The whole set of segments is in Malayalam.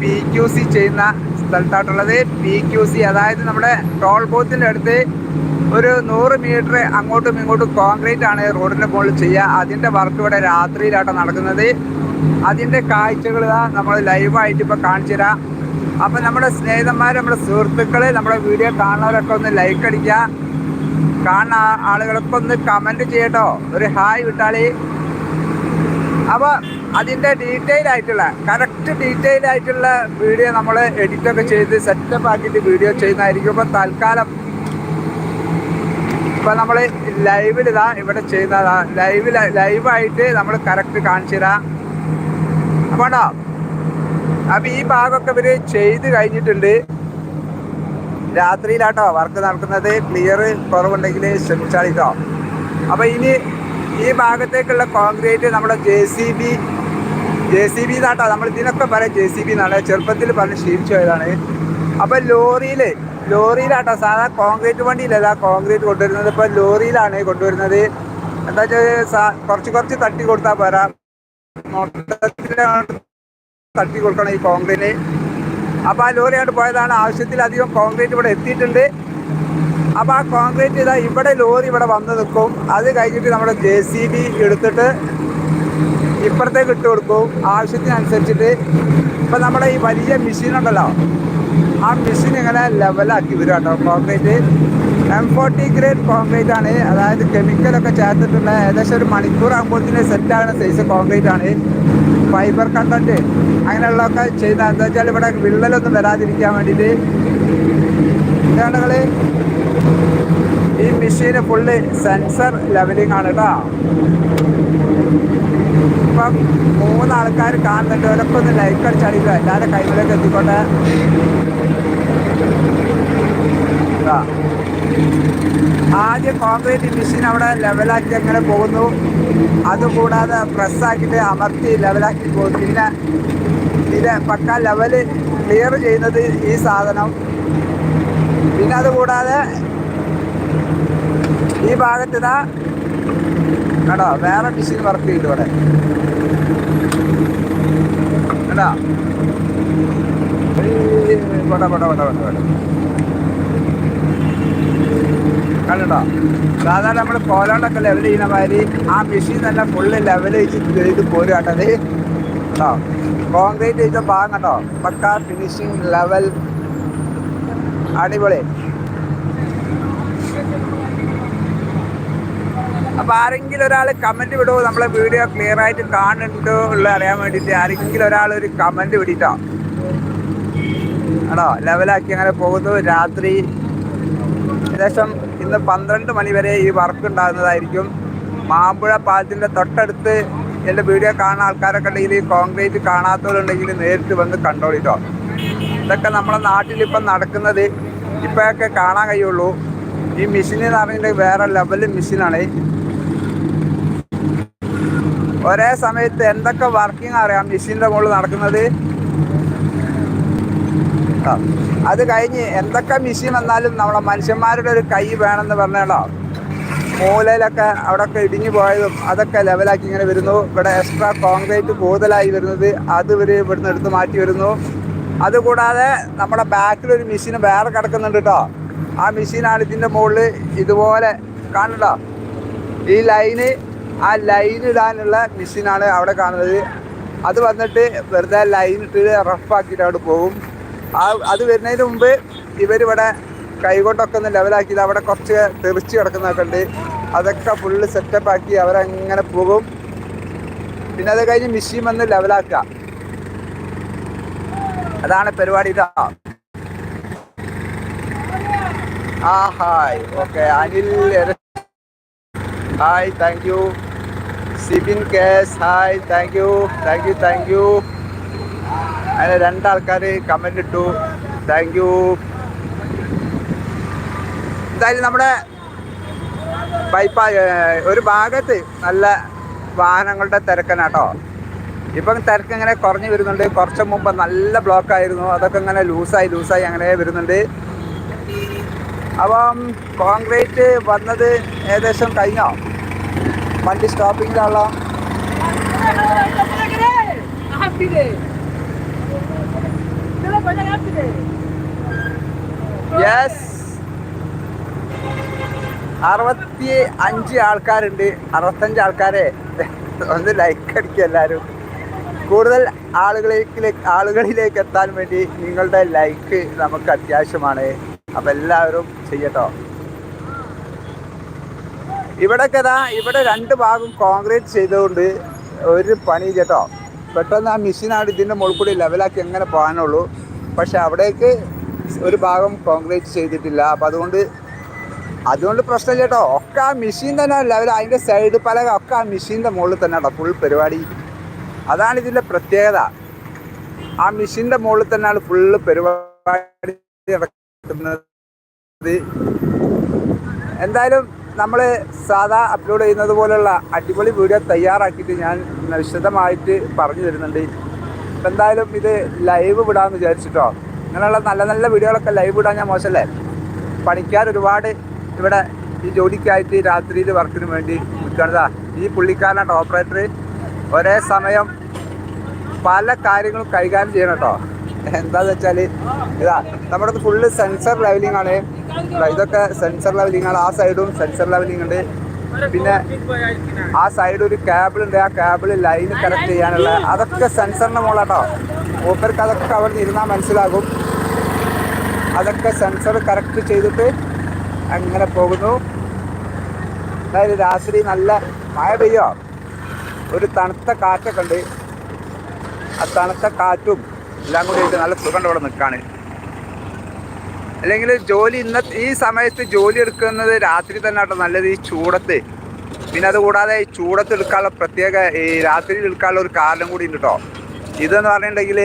പി ക്യു സി ചെയ്യുന്ന സ്ഥലത്തായിട്ടുള്ളത്. പി ക്യു സി അതായത് നമ്മുടെ ടോൾ ബൂത്തിന്റെ അടുത്ത് ഒരു നൂറ് മീറ്റർ അങ്ങോട്ടും ഇങ്ങോട്ടും കോൺക്രീറ്റ് ആണ് റോഡിന്റെ മുകളിൽ ചെയ്യുക. അതിന്റെ വർക്ക് ഇവിടെ രാത്രിയിലാട്ടോ നടക്കുന്നത്. അതിന്റെ കാഴ്ചകൾ നമ്മൾ ലൈവായിട്ട് ഇപ്പോൾ കാണിച്ചു തരാം. അപ്പം നമ്മുടെ സ്നേഹിതന്മാർ നമ്മുടെ സുഹൃത്തുക്കൾ നമ്മുടെ വീഡിയോ കാണുന്നവരൊക്കെ ഒന്ന് ലൈക്ക് അടിക്കുക. കാണുന്ന ആ- ആളുകളൊക്കെ ഒന്ന് കമന്റ് ചെയ്യട്ടോ. ഒരു ഹായ് വിട്ടാളി അപ്പോൾ അതിന്റെ ഡീറ്റെയിൽ ആയിട്ടുള്ള കറക്റ്റ് ഡീറ്റെയിൽ ആയിട്ടുള്ള വീഡിയോ നമ്മൾ എഡിറ്റൊക്കെ ചെയ്ത് സെറ്റപ്പ് ആക്കിയിട്ട് വീഡിയോ ചെയ്യുന്നതായിരിക്കും. ഇപ്പം തൽക്കാലം ഇപ്പൊ നമ്മൾ ലൈവിൽ ഇതാ ഇവിടെ ചെയ്യുന്നതാ. ലൈവിൽ ലൈവായിട്ട് നമ്മൾ കറക്റ്റ് കാണിച്ചു തരാം. അപ്പോണ്ടോ അപ്പൊ ഈ ഭാഗമൊക്കെ ഇവർ ചെയ്ത് കഴിഞ്ഞിട്ടുണ്ട്. രാത്രിയിലാട്ടോ വർക്ക് നടക്കുന്നത്. ക്ലിയർ കുറവുണ്ടെങ്കിൽ ശ്രമിച്ചാളിട്ടോ അപ്പൊ ഇനി ഈ ഭാഗത്തേക്കുള്ള കോൺക്രീറ്റ് നമ്മുടെ J C B J C B നാട്ടാ നമ്മൾ ഇതിനൊക്കെ പറയാം ജെ സി ബി എന്നാണ് ചെറുപ്പത്തിൽ പറഞ്ഞ് ശീലിച്ചു പോയതാണ്. അപ്പം ലോറിയിൽ ലോറിയിലാട്ടോ. സാധാ കോൺക്രീറ്റ് വണ്ടിയിലല്ല കോൺക്രീറ്റ് കൊണ്ടുവരുന്നത്. ഇപ്പം ലോറിയിലാണ് കൊണ്ടുവരുന്നത്. എന്താ വെച്ചാൽ കുറച്ച് കുറച്ച് തട്ടി കൊടുത്താൽ പോരാ. തട്ടി കൊടുക്കണം ഈ കോൺക്രീറ്റ് അപ്പോൾ ആ ലോറിയായിട്ട് പോയതാണ്. ആവശ്യത്തിലധികം കോൺക്രീറ്റ് ഇവിടെ എത്തിയിട്ടുണ്ട്. അപ്പൊ ആ കോൺക്രീറ്റ് ഇതാ ഇവിടെ ലോറി ഇവിടെ വന്ന് നിൽക്കും. അത് കഴിഞ്ഞിട്ട് നമ്മുടെ ജെ സി ബി എടുത്തിട്ട് ഇപ്പുറത്തേക്ക് ഇട്ട് കൊടുക്കും. ആവശ്യത്തിനനുസരിച്ചിട്ട് ഇപ്പൊ നമ്മുടെ ഈ വലിയ മെഷീൻ ഉണ്ടല്ലോ. ആ മെഷീൻ ഇങ്ങനെ ലെവലാക്കി വരും കേട്ടോ concrete M forty grade concrete ആണ്. അതായത് കെമിക്കലൊക്കെ ചേർത്തിട്ടുള്ള ഏകദേശം ഒരു മണിക്കൂർ ആകുമ്പോഴത്തേന് സെറ്റ് ആകുന്ന സൈസ് കോൺക്രീറ്റ് ആണ്. ഫൈബർ കണ്ടന്റ് അങ്ങനെയുള്ളതൊക്കെ ചെയ്യുന്ന എന്താ വെച്ചാൽ ഇവിടെ വിള്ളലൊന്നും വരാതിരിക്കാൻ വേണ്ടിയിട്ട്. ഇതാണുകൾ ഈ മെഷീന് ഫുള്ള് സെൻസർ ലെവലിംഗ് ആണ് കേട്ടോ ഇപ്പം മൂന്ന് ആൾക്കാർ കാണുന്നുണ്ട്. അവരൊക്കെ ഒന്ന് ലൈക്ക് അടിച്ചടിക്കുക എല്ലാവരുടെ കൈകളിലേക്ക് എത്തിക്കോട്ടെ. ആദ്യം കോൺക്രീറ്റ് മെഷീൻ അവിടെ ലെവലാക്കി അങ്ങനെ പോകുന്നു. അതുകൂടാതെ പ്രസ്സാക്കിയിട്ട് അമർത്തി ലെവലാക്കി പോകും പിന്നെ ഇത് പക്ക ലെവൽ ക്ലിയർ ചെയ്യുന്നത് ഈ സാധനം. പിന്നെ അതുകൂടാതെ ഈ ഭാഗത്ത് ഇതാ. കേട്ടോ വേറെ മെഷീൻ വർക്ക് ചെയ്തു ഇവിടെ. കേട്ടോ കണ്ടോ സാധാരണ നമ്മൾ കോലോണ്ടൊക്കെ ലെവൽ ചെയ്യുന്ന മാതിരി. ആ മെഷീൻ തന്നെ ഫുള്ള് ലെവൽ ചെയ്ത് പോരും കേട്ടത് കേട്ടോ കോൺക്രീറ്റ് ചെയ്ത ഭാഗം കേട്ടോ പക്ക ഫിനിഷിങ് ലെവൽ അടിപൊളി. അപ്പൊ ആരെങ്കിലും ഒരാൾ കമന്റ് വിടുമോ നമ്മളെ വീഡിയോ ക്ലിയർ ആയിട്ട് കാണുന്നുണ്ടോ? ഉള്ള അറിയാൻ വേണ്ടിയിട്ട് ആരെങ്കിലും ഒരാൾ ഒരു കമന്റ് വിടിട്ടോ ആണോ ലെവലാക്കി അങ്ങനെ പോകുന്നു. രാത്രി ഏകദേശം ഇന്ന് പന്ത്രണ്ട് മണി വരെ ഈ വർക്ക് ഉണ്ടാകുന്നതായിരിക്കും. മാമ്പുഴ പാലത്തിന്റെ തൊട്ടടുത്ത് എന്റെ വീഡിയോ കാണുന്ന ആൾക്കാരൊക്കെ ഉണ്ടെങ്കിൽ കോൺക്രീറ്റ് കാണാത്തവരുണ്ടെങ്കിൽ നേരിട്ട് വന്ന് കണ്ടോളിട്ടോ. ഇതൊക്കെ നമ്മുടെ നാട്ടിലിപ്പം നടക്കുന്നത് ഇപ്പോഴൊക്കെ കാണാൻ കഴിയുള്ളൂ. ഈ മെഷീൻ എന്ന് പറയുന്നത് വേറെ ലെവൽ മെഷീനാണ് ഒരേ സമയത്ത് എന്തൊക്കെ വർക്കിംഗ് അറിയാം മെഷീന്റെ മുകളിൽ നടക്കുന്നത്? അത് കഴിഞ്ഞ് എന്തൊക്കെ മെഷീൻ വന്നാലും നമ്മളെ മനുഷ്യന്മാരുടെ ഒരു കൈ വേണമെന്ന് പറഞ്ഞാലോ മൂലയിലൊക്കെ അവിടെയൊക്കെ ഇടിഞ്ഞു പോയതും അതൊക്കെ ലെവലാക്കി ഇങ്ങനെ വരുന്നു. ഇവിടെ എക്സ്ട്രാ കോൺക്രീറ്റ് കൂടുതലായി വരുന്നത് അത് ഇവർ ഇവിടുന്ന് എടുത്ത് മാറ്റി വരുന്നു. അതുകൂടാതെ നമ്മുടെ ബാക്കിൽ ഒരു മെഷീൻ വേറെ കിടക്കുന്നുണ്ട് കേട്ടോ ആ മെഷീനാണ് ഇതിന്റെ മുകളിൽ ഇതുപോലെ കാണണ്ട ഈ ലൈന് ആ ലൈൻ ഇടാനുള്ള മെഷീനാണ് അവിടെ കാണുന്നത്. അത് വന്നിട്ട് വെറുതെ ലൈൻ ഇട്ട് റഫാക്കിയിട്ട് അവിടെ പോകും. ആ അത് വരുന്നതിന് മുമ്പ് ഇവരിവിടെ കൈകൊണ്ടൊക്കെ ഒന്ന് ലെവലാക്കി അവിടെ കുറച്ച് തെറിച്ച് കിടക്കുന്നതൊക്കെ ഉണ്ട്. അതൊക്കെ ഫുള്ള് സെറ്റപ്പ് ആക്കി അവരങ്ങനെ പോകും. പിന്നെ അത് കഴിഞ്ഞ് മെഷീൻ വന്ന് ലെവലാക്കുക അതാണ് പരിപാടി ഇതാ ആ hi. Okay Anil hi thank you Sibin case hi thank you thank you thank you അങ്ങനെ രണ്ടാൾക്കാർ കമന്റ് ഇട്ടു. താങ്ക് യു എന്തായാലും നമ്മുടെ ബൈപ്പാ ഒരു ഭാഗത്ത് നല്ല വാഹനങ്ങളുടെ തിരക്കനാട്ടോ. ഇപ്പം തിരക്ക് ഇങ്ങനെ കുറഞ്ഞു വരുന്നുണ്ട്. കുറച്ച് മുമ്പ് നല്ല ബ്ലോക്കായിരുന്നു അതൊക്കെ ഇങ്ങനെ ലൂസായി ലൂസായി അങ്ങനെ വരുന്നുണ്ട്. അപ്പം കോൺക്രീറ്റ് വന്നത് ഏകദേശം കഴിഞ്ഞോ? വണ്ടി സ്റ്റോപ്പിങ്ങിലുള്ള യെസ് അറുപത്തി അഞ്ച് ആൾക്കാരുണ്ട്. അറുപത്തഞ്ച് ആൾക്കാരെ ഒന്ന് ലൈക്ക് അടിക്കുക എല്ലാവരും കൂടുതൽ ആളുകളിലേക്ക് ആളുകളിലേക്ക് എത്താൻ വേണ്ടി നിങ്ങളുടെ ലൈക്ക് നമുക്ക് അത്യാവശ്യമാണ്. അപ്പം എല്ലാവരും ചെയ്യട്ടോ. ഇവിടൊക്കെ ഇതാ ഇവിടെ രണ്ട് ഭാഗം കോൺക്രീറ്റ് ചെയ്തുകൊണ്ട് ഒരു പണി കേട്ടോ പെട്ടെന്ന് ആ മെഷീനാണ് ഇതിന്റെ മുകളിൽ കൂടി ലെവലാക്കി എങ്ങനെ പോകാനുള്ളൂ. പക്ഷെ അവിടേക്ക് ഒരു ഭാഗം കോൺക്രീറ്റ് ചെയ്തിട്ടില്ല. അപ്പം അതുകൊണ്ട് അതുകൊണ്ട് പ്രശ്നം കേട്ടോ. ഒക്കെ ആ മെഷീൻ തന്നെ ലെവൽ അതിന്റെ സൈഡ് പലക ഒക്കെ ആ മെഷീന്റെ മുകളിൽ തന്നെ ഫുൾ പരിപാടി. അതാണ് ഇതിന്റെ പ്രത്യേകത. ആ മെഷീന്റെ മുകളിൽ തന്നെയാണ് ഫുള്ള് പരിപാടി നടക്കുന്നത് എന്തായാലും നമ്മൾ സാധാ അപ്ലോഡ് ചെയ്യുന്നത് പോലുള്ള അടിപൊളി വീഡിയോ തയ്യാറാക്കിയിട്ട് ഞാൻ വിശദമായിട്ട് പറഞ്ഞു തരുന്നുണ്ട്. അപ്പം എന്തായാലും ഇത് ലൈവ് വിടാമെന്ന് വിചാരിച്ചിട്ടോ. ഇങ്ങനെയുള്ള നല്ല നല്ല വീഡിയോകളൊക്കെ ലൈവ് വിടാൻ ഞാൻ മോശമല്ലേ? പണിക്കാർ ഒരുപാട് ഇവിടെ ഈ ജോലിക്കായിട്ട് രാത്രിയിൽ വർക്കിന് വേണ്ടി നിൽക്കണതാ. ഈ പുള്ളിക്കാരനാണ് ഓപ്പറേറ്റർ ഒരേ സമയം പല കാര്യങ്ങളും കൈകാര്യം ചെയ്യണം കേട്ടോ. എന്താന്ന് വെച്ചാൽ ഇതാ നമ്മുടെ ഫുള്ള് സെൻസർ ലെവലിംഗ് ആണ്. ഇതൊക്കെ സെൻസർ ലെവലിംഗ് ആണ്. ആ സൈഡും സെൻസർ ലെവലിംഗ് ഉണ്ട്. പിന്നെ ആ സൈഡ് ഒരു കേബിൾ ഉണ്ട്. ആ കേബിൾ ലൈൻ കണക്ട് ചെയ്യാനുള്ള അതൊക്കെ സെൻസറിന്റെ മുകളാട്ടോ മൂപ്പർക്ക് അതൊക്കെ അവിടെ ഇരുന്നാൽ മനസ്സിലാകും. അതൊക്കെ സെൻസർ കറക്റ്റ് ചെയ്തിട്ട് അങ്ങനെ പോകുന്നു. അതായത് രാത്രി നല്ല മഴ പെയ്യോ? ഒരു തണുത്ത കാറ്റൊക്കെ ഉണ്ട്. ആ തണുത്ത കാറ്റും എല്ലാം കൂടി നല്ല സുഖം ഇവിടെ നിൽക്കാണ് അല്ലെങ്കിൽ ജോലി ഇന്ന ഈ സമയത്ത് ജോലി എടുക്കുന്നത് രാത്രി തന്നെ കേട്ടോ നല്ലത് ഈ ചൂടത്ത്. പിന്നെ അതുകൂടാതെ ഈ ചൂടത്ത് എടുക്കാനുള്ള പ്രത്യേക ഈ രാത്രിയിൽ എടുക്കാനുള്ള ഒരു കാരണം കൂടി ഉണ്ട് കേട്ടോ ഇതെന്ന് പറഞ്ഞിട്ടുണ്ടെങ്കിൽ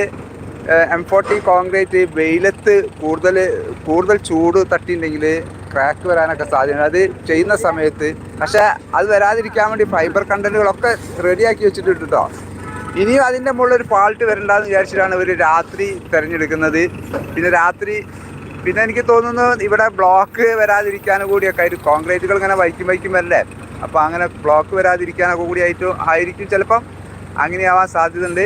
എം ഫോർട്ടി കോൺക്രീറ്റ് വെയിലത്ത് കൂടുതൽ കൂടുതൽ ചൂട് തട്ടിയിട്ടുണ്ടെങ്കിൽ ക്രാക്ക് വരാനൊക്കെ സാധ്യത അത് ചെയ്യുന്ന സമയത്ത് പക്ഷേ അത് വരാതിരിക്കാൻ വേണ്ടി ഫൈബർ കണ്ടന്റുകളൊക്കെ റെഡിയാക്കി വെച്ചിട്ടുണ്ട് കേട്ടോ ഇനിയും അതിന്റെ മുകളിൽ ഒരു ഫാൾട്ട് വരണ്ടെന്ന് വിചാരിച്ചിട്ടാണ് ഇവർ രാത്രി തിരഞ്ഞെടുക്കുന്നത്. പിന്നെ രാത്രി പിന്നെ എനിക്ക് തോന്നുന്നു ഇവിടെ ബ്ലോക്ക് വരാതിരിക്കാനും കൂടിയൊക്കെ ആയിട്ട് കോൺക്രീറ്റുകൾ ഇങ്ങനെ വൈക്കും വൈക്കും വരല്ലേ? അപ്പോൾ അങ്ങനെ ബ്ലോക്ക് വരാതിരിക്കാനൊക്കെ കൂടി ആയിട്ട് ആയിരിക്കും. ചിലപ്പം അങ്ങനെയാവാൻ സാധ്യതയുണ്ട്.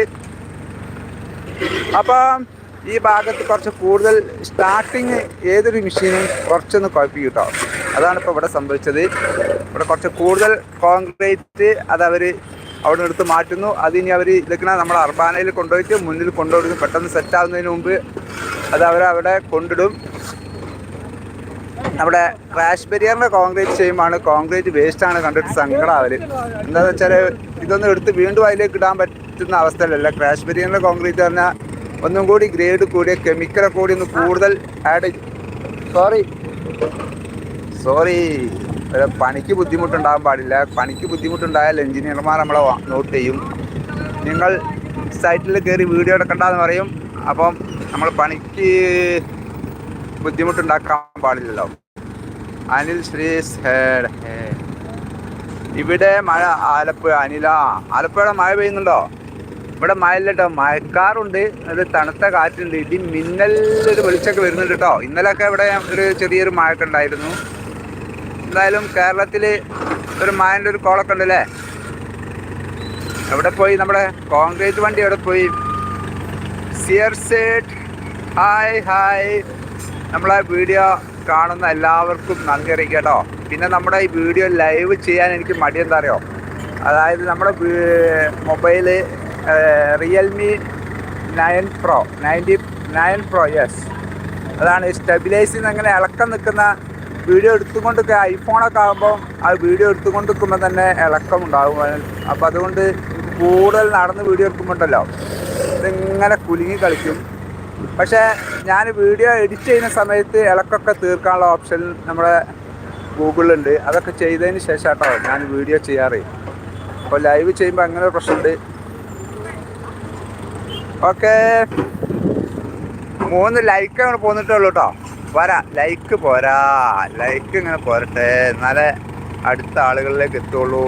അപ്പം ഈ ഭാഗത്ത് കുറച്ച് കൂടുതൽ സ്റ്റാർട്ടിങ് ഏതൊരു മെഷീനും കുറച്ചൊന്ന് കുഴപ്പിക്കും കേട്ടോ അതാണ് ഇപ്പോൾ ഇവിടെ സംഭവിച്ചത്. ഇവിടെ കുറച്ച് കൂടുതൽ കോൺക്രീറ്റ് അതവർ അവിടെ നിന്ന് എടുത്ത് മാറ്റുന്നു. അതിനി അവർ ഇതൊക്കെ നമ്മുടെ അർബാനയിൽ കൊണ്ടുപോയിട്ട് മുന്നിൽ കൊണ്ടുപോയി പെട്ടെന്ന് സെറ്റ് ആവുന്നതിന് മുമ്പ് അത് അവരവിടെ കൊണ്ടിടും. നമ്മുടെ ക്രാഷ് ബെരിയറിന്റെ കോൺക്രീറ്റ് ചെയ്യുമ്പോൾ കോൺക്രീറ്റ് വേസ്റ്റാണ് കണ്ടിട്ട് സങ്കടം അവർ എന്താന്ന് വെച്ചാൽ ഇതൊന്നും എടുത്ത് വീണ്ടും അതിലേക്ക് ഇടാൻ പറ്റുന്ന അവസ്ഥയിലല്ല. ക്രാഷ് ബെരിയറിന്റെ കോൺക്രീറ്റ് പറഞ്ഞാൽ ഒന്നും കൂടി ഗ്രേഡ് കൂടിയ കെമിക്കലൊക്കെ കൂടി ഒന്ന് കൂടുതൽ ആഡ് സോറി സോറി പണിക്ക് ബുദ്ധിമുട്ടുണ്ടാകാൻ പാടില്ല. പണിക്ക് ബുദ്ധിമുട്ടുണ്ടായാൽ എഞ്ചിനീയർമാർ നമ്മളെ നോട്ട് ചെയ്യും. നിങ്ങൾ സൈറ്റിൽ കയറി വീഡിയോ എടുക്കണ്ടെന്ന് പറയും. അപ്പം നമ്മൾ പണിക്ക് ബുദ്ധിമുട്ടുണ്ടാക്കാൻ പാടില്ലല്ലോ. അനിൽ ശ്രീസ്. ഇവിടെ മഴ ആലപ്പുഴ അനില. ആലപ്പുഴ മഴ പെയ്യുന്നുണ്ടോ? ഇവിടെ മഴയില്ല കേട്ടോ മഴക്കാറുണ്ട്. അത് തണുത്ത കാറ്റുണ്ട്. ഇടി മിന്നലൊരു വെളിച്ചൊക്കെ വരുന്നുണ്ട് കേട്ടോ ഇന്നലെയൊക്കെ ഇവിടെ ഒരു ചെറിയൊരു മഴയൊക്കെ ഉണ്ടായിരുന്നു. എന്തായാലും കേരളത്തിൽ ഒരു മായന്റെ ഒരു കോളൊക്കെ ഉണ്ടല്ലേ അവിടെ പോയി നമ്മുടെ കോൺക്രീറ്റ് വണ്ടി അവിടെ പോയി? സിയർ സെറ്റ് ഹായ് ഹായ് നമ്മളെ വീഡിയോ കാണുന്ന എല്ലാവർക്കും നന്ദി അറിയിക്കട്ടോ പിന്നെ നമ്മുടെ ഈ വീഡിയോ ലൈവ് ചെയ്യാൻ എനിക്ക് മടി എന്താ അറിയോ? അതായത് നമ്മുടെ mobile Realme nine pro ninety nine pro yes അതാണ് സ്റ്റെബിലൈസിൽ നിന്ന് അങ്ങനെ ഇളക്കം നിൽക്കുന്ന വീഡിയോ എടുത്തുകൊണ്ടൊക്കെ ഐഫോണൊക്കെ ആകുമ്പോൾ ആ വീഡിയോ എടുത്തുകൊണ്ട് നിൽക്കുമ്പോൾ തന്നെ ഇളക്കം ഉണ്ടാകും അപ്പോൾ അതുകൊണ്ട് കൂടുതൽ നടന്ന് വീഡിയോ എടുക്കുമ്പോണ്ടല്ലോ ഇതിങ്ങനെ കുലുങ്ങി കളിക്കും. പക്ഷേ ഞാൻ വീഡിയോ എഡിറ്റ് ചെയ്യുന്ന സമയത്ത് ഇളക്കൊക്കെ തീർക്കാനുള്ള ഓപ്ഷൻ നമ്മുടെ ഗൂഗിളിലുണ്ട്. അതൊക്കെ ചെയ്തതിന് ശേഷം കേട്ടോ ഞാൻ വീഡിയോ ചെയ്യാറ്. അപ്പോൾ ലൈവ് ചെയ്യുമ്പോൾ അങ്ങനെ ഒരു പ്രശ്നമുണ്ട്. ഓക്കെ മൂന്ന് ലൈക്ക് പോന്നിട്ടേ ഉള്ളൂ കേട്ടോ പോരാ ലൈക്ക് പോരാ. ലൈക്ക് ഇങ്ങനെ പോരട്ടെ. എന്നാലേ അടുത്ത ആളുകളിലേക്ക് എത്തുള്ളൂ.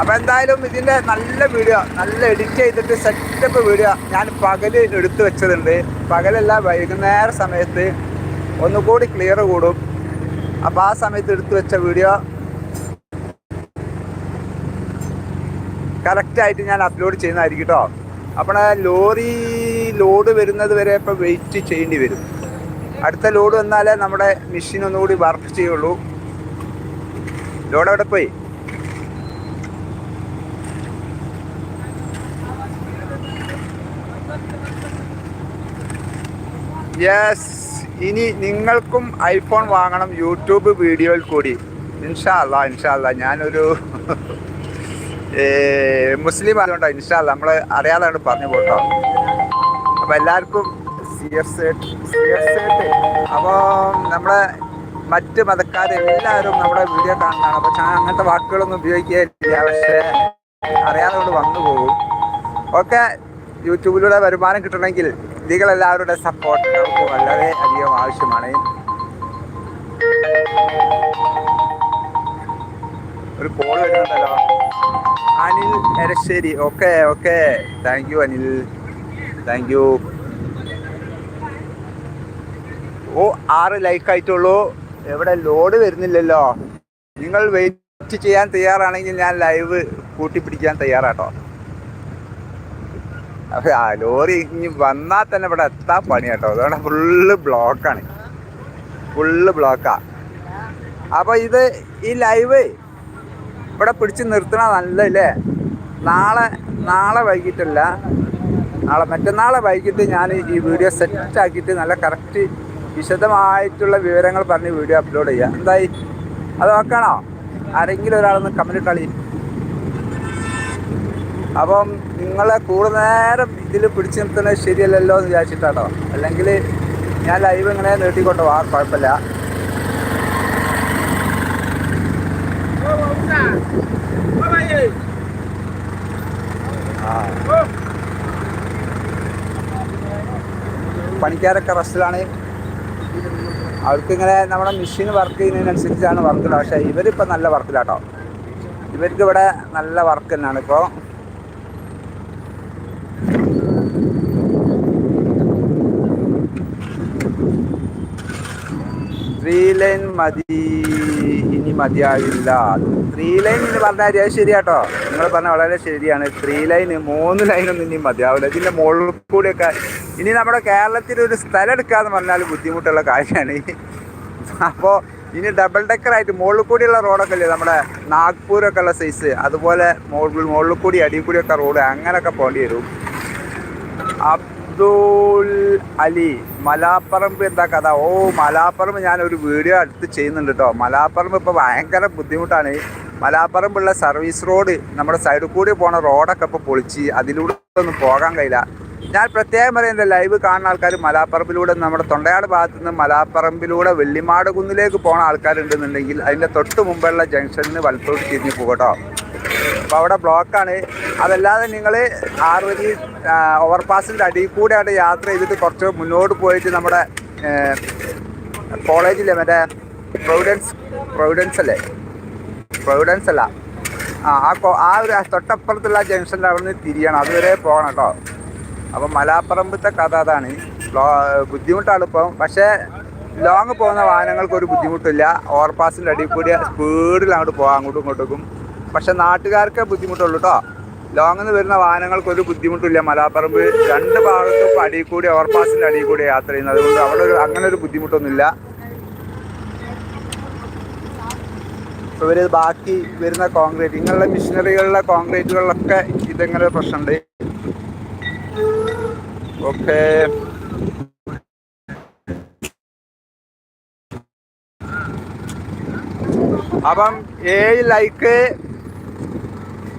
അപ്പൊ എന്തായാലും ഇതിന്റെ നല്ല വീഡിയോ നല്ല എഡിറ്റ് ചെയ്തിട്ട് സെറ്റപ്പ് വീഡിയോ ഞാൻ പകൽ എടുത്തു വെച്ചതുണ്ട്. പകലല്ല വൈകുന്നേര സമയത്ത് ഒന്നുകൂടി ക്ലിയർ കൂടും. അപ്പൊ ആ സമയത്ത് എടുത്തു വെച്ച വീഡിയോ കറക്റ്റായിട്ട് ഞാൻ അപ്ലോഡ് ചെയ്യുന്നതായിരിക്കും കേട്ടോ. അപ്പോൾ ലോറി ലോഡ് വരുന്നത് വരെ ഇപ്പോൾ വെയിറ്റ് ചെയ്യേണ്ടി വരും. അടുത്ത ലോഡ് വന്നാലേ നമ്മുടെ മെഷീൻ ഒന്നുകൂടി വർക്ക് ചെയ്യുള്ളൂ. ലോഡ് അവിടെ പോയി? യെസ് ഇനി നിങ്ങൾക്കും ഐഫോൺ വാങ്ങണം യൂട്യൂബ് വീഡിയോയിൽ കൂടി. ഇൻഷാല്ല ഇൻഷാല്ല ഞാനൊരു മുസ്ലിം ആയതുകൊണ്ട് ഇൻഷാ നമ്മൾ അറിയാതാണ് പറഞ്ഞു പോട്ടോ. അപ്പം എല്ലാവർക്കും അപ്പോൾ നമ്മളെ മറ്റ് മതക്കാരെല്ലാവരും നമ്മുടെ വീഡിയോ കാണുന്നതാണ്. അപ്പോൾ ഞാൻ അങ്ങനത്തെ വാക്കുകളൊന്നും ഉപയോഗിക്കുകയില്ല പക്ഷേ അറിയാതെ കൊണ്ട് വന്നു പോകും. ഓക്കെ യൂട്യൂബിലൂടെ വരുമാനം കിട്ടണമെങ്കിൽ നിങ്ങളെല്ലാവരുടെ സപ്പോർട്ട് നമുക്ക് വളരെ അധികം ആവശ്യമാണ്. ഒരു കോൾ വരുന്നുണ്ടല്ലോ. Anil Erassery. Okay okay thank you Anil. Thank you ഓ ആറ് ലൈക്ക് ആയിട്ടുള്ളൂ. എവിടെ ലോഡ് വരുന്നില്ലല്ലോ. നിങ്ങൾ വെയിറ്റ് ചെയ്യാൻ തയ്യാറാണെങ്കിൽ ഞാൻ ലൈവ് കൂട്ടിപ്പിടിക്കാൻ തയ്യാറാട്ടോ. അപ്പൊ ആ ലോറി ഇനി വന്നാൽ തന്നെ ഇവിടെ എത്താൻ പണി കേട്ടോ അതുകൊണ്ട് ഫുള്ള് ബ്ലോക്കാണ് ഫുള്ള് ബ്ലോക്കാ അപ്പൊ ഇത് ഈ ലൈവ് ഇവിടെ പിടിച്ച് നിർത്തണ നല്ലല്ലേ നാളെ നാളെ വൈകിട്ടല്ല. നാളെ മറ്റന്നാളെ വൈകിട്ട് ഞാൻ ഈ വീഡിയോ സെറ്റാക്കിയിട്ട് നല്ല കറക്റ്റ് വിശദമായിട്ടുള്ള വിവരങ്ങൾ പറഞ്ഞ് വീഡിയോ അപ്ലോഡ് ചെയ്യാം. എന്തായി? അത് നോക്കണോ? ആരെങ്കിലും ഒരാളൊന്ന് കമന്റ് കളി അപ്പം നിങ്ങളെ കൂടുതൽ നേരം ഇതിൽ പിടിച്ചു നിർത്തുന്നത് ശരിയല്ലല്ലോ എന്ന് വിചാരിച്ചിട്ടാട്ടോ. അല്ലെങ്കിൽ ഞാൻ ലൈവ് ഇങ്ങനെ നീട്ടിക്കൊണ്ടോ ആ കുഴപ്പമില്ല ആ പണിക്കാരൊക്കെ റസ്റ്റിലാണ്. അവർക്കിങ്ങനെ നമ്മുടെ മെഷീൻ വർക്ക് ചെയ്യുന്നതിനനുസരിച്ചാണ് വർക്കില്ല പക്ഷേ ഇവരിപ്പോൾ നല്ല വർക്കിലാട്ടോ ഇവർക്ക് ഇവിടെ നല്ല വർക്ക് തന്നെയാണ്. ഇപ്പോൾ ത്രീ ലൈൻ മതി ഇനി മതിയാവില്ല. ത്രീ ലൈൻ എന്ന് പറഞ്ഞാൽ അത് ശരിയാട്ടോ. നിങ്ങൾ പറഞ്ഞ വളരെ ശരിയാണ്. ത്രീ ലൈൻ മൂന്ന് ലൈനൊന്നും ഇനി മതിയാവില്ല. ഇതിന്റെ മുകളിൽ കൂടിയൊക്കെ ഇനി നമ്മുടെ കേരളത്തിൽ ഒരു സ്ഥലം എടുക്കാന്ന് പറഞ്ഞാൽ ബുദ്ധിമുട്ടുള്ള കാര്യമാണ്. അപ്പോൾ ഇനി ഡബിൾ ഡെക്കറായിട്ട് മുകളിൽ കൂടിയുള്ള റോഡൊക്കെ അല്ലേ നമ്മുടെ നാഗ്പൂരൊക്കെ ഉള്ള സൈസ് അതുപോലെ മുകളിൽ മുകളിൽ കൂടി അടിയിൽ കൂടിയൊക്കെ റോഡ് അങ്ങനെയൊക്കെ പോകേണ്ടി വരും. അബ്ദുൽ അലി. മലാപ്പറമ്പ് എന്താ കഥ? ഓ മലാപ്പറമ്പ് ഞാൻ ഒരു വീഡിയോ അടുത്ത് ചെയ്യുന്നുണ്ട് കേട്ടോ മലാപ്പറമ്പ് ഇപ്പോൾ ഭയങ്കര ബുദ്ധിമുട്ടാണ്. മലാപ്പറമ്പുള്ള സർവീസ് റോഡ് നമ്മുടെ സൈഡിൽ കൂടി പോണ റോഡൊക്കെ ഇപ്പോൾ പൊളിച്ച് അതിലൂടെ ഒന്നും പോകാൻ കഴിയില്ല. ഞാൻ പ്രത്യേകം പറയുന്നത് ലൈവ് കാണുന്ന ആൾക്കാർ മലാപ്പറമ്പിലൂടെ നമ്മുടെ തൊണ്ടയാട് ഭാഗത്ത് നിന്ന് മലാപ്പറമ്പിലൂടെ വെള്ളിമാട് കുന്നിലേക്ക് പോണ ആൾക്കാരുണ്ടെന്നുണ്ടെങ്കിൽ അതിന്റെ തൊട്ട് മുമ്പുള്ള ജംഗ്ഷനിൽ വലത്തോട്ട് തിരിഞ്ഞ് പോകട്ടോ. അപ്പോൾ അവിടെ ബ്ലോക്കാണ്. അതല്ലാതെ നിങ്ങൾ ആറുവരി ഓവർപാസിന്റെ അടിയിൽ അവിടെ യാത്ര ചെയ്തിട്ട് കുറച്ച് മുന്നോട്ട് പോയിട്ട് നമ്മുടെ കോളേജിലെ മറ്റേ പ്രൊവിഡൻസ് പ്രൊവിഡൻസ് അല്ലേ? പ്രൊവിഡൻസ് അല്ല. ആ ആ ആ ഒരു തൊട്ടപ്പുറത്തുള്ള ജംഗ്ഷനിൽ അവിടെ നിന്ന് തിരിയണം. അതുവരെ പോകണം കേട്ടോ. അപ്പം മലാപ്പറമ്പത്തെ കഥ അതാണ്. ബുദ്ധിമുട്ടാണ് ഇപ്പം. പക്ഷേ ലോങ് പോകുന്ന വാഹനങ്ങൾക്ക് ഒരു ബുദ്ധിമുട്ടില്ല. ഓവർപാസിന്റെ അടിയിൽ കൂടി സ്പീഡിൽ അങ്ങോട്ട് പോകാം അങ്ങോട്ടും ഇങ്ങോട്ടും പക്ഷെ നാട്ടുകാർക്ക് ബുദ്ധിമുട്ടുള്ളൂ കേട്ടോ ലോങ്ങിൽ നിന്ന് വരുന്ന വാഹനങ്ങൾക്ക് ഒരു ബുദ്ധിമുട്ടില്ല. മലാപ്പറമ്പ് രണ്ട് ഭാഗത്തും അടിയിൽ കൂടി ഓവർപാസിന്റെ അടിയിൽ കൂടി യാത്ര ചെയ്യുന്നത്. അതുകൊണ്ട് അവിടെ ഒരു അങ്ങനെ ഒരു ബുദ്ധിമുട്ടൊന്നുമില്ല ഇവർ ബാക്കി വരുന്ന കോൺക്രീറ്റ് ഇങ്ങനെയുള്ള മിഷനറികളിലെ കോൺക്രീറ്റുകളിലൊക്കെ ഇതെങ്ങനെ പ്രശ്നമുണ്ട്? ഓക്കെ. അപ്പം ഏഴ് ലൈക്ക്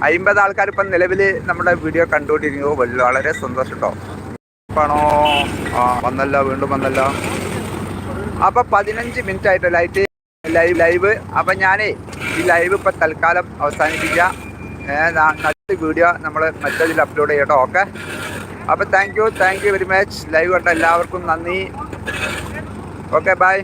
അമ്പത് ആൾക്കാർ ഇപ്പം നിലവിൽ നമ്മുടെ വീഡിയോ കണ്ടുകൊണ്ടിരിക്കുമ്പോൾ വലിയ വളരെ സന്തോഷം കേട്ടോ ഇപ്പാണോ ആ വന്നല്ലോ വീണ്ടും വന്നല്ലോ. അപ്പം പതിനഞ്ച് മിനിറ്റ് ആയിട്ട് ലൈറ്റ് ലൈവ് ലൈവ്. അപ്പം ഞാനേ ഈ ലൈവ് ഇപ്പം തൽക്കാലം അവസാനിപ്പിക്കാം. അടുത്ത വീഡിയോ നമ്മൾ മറ്റേതിൽ അപ്ലോഡ് ചെയ്യട്ടോ ഓക്കെ? അപ്പോൾ thank you thank you very much live കണ്ട എല്ലാവർക്കും നന്ദി. Okay bye